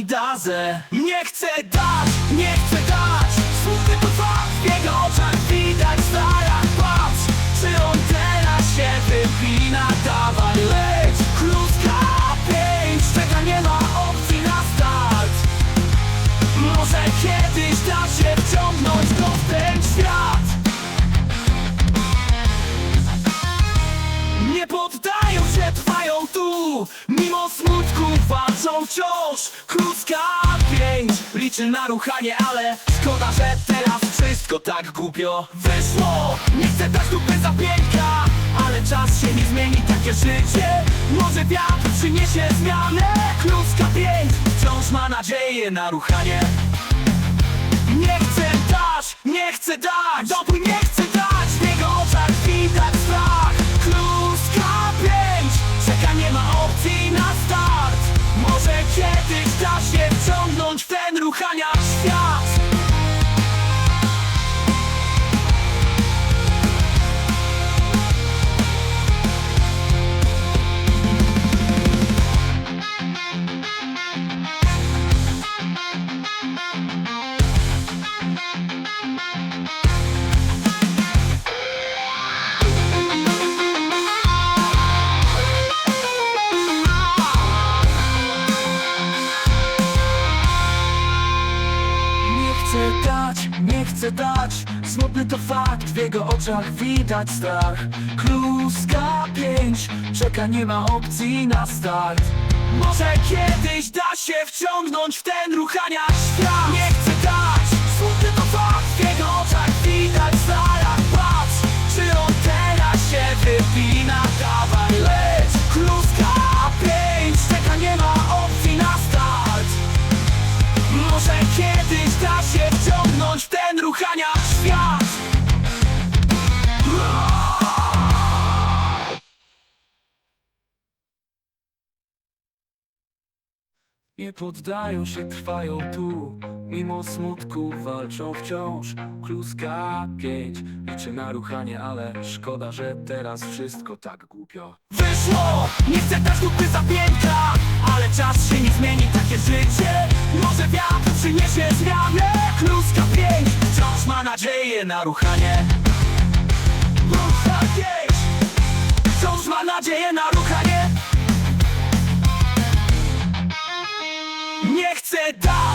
Nie chcę dać, nie chcę dać. Smutny to fakt, w jego oczach widać strach Patrz, czy on teraz się wypina? Dawaj leć, kluska pięć Czeka, nie ma opcji na start. Może kiedyś da się wciągnąć w ten świat. Nie poddają się, trwają tu. Mimo walczą wciąż. Kluska pięć liczy na ruchanie Ale szkoda, że teraz wszystko tak głupio wyszło. Nie chcę dać dupy za piękna Ale czas się nie zmieni, takie życie Może wiatr przyniesie zmianę. Kluska pięć wciąż ma nadzieję na ruchanie chcę dać, nie chcę dać. Smutny to fakt, w jego oczach widać strach. Kluska pięć Czeka, nie ma opcji na start. Może kiedyś da się wciągnąć w ten ruchania świat Nie poddają się, trwają tu. Mimo smutku walczą wciąż. Kluska pięć Liczy na ruchanie, ale szkoda, że teraz wszystko tak głupio. Wyszło! Nie chcę dać dupy za piętra Ale czas się nie zmieni, takie życie Może wiatr przyniesie zmianę. Kluska pięć Wciąż ma nadzieję na ruchanie. Kluska pięć Wciąż ma nadzieję na ruchanie Nie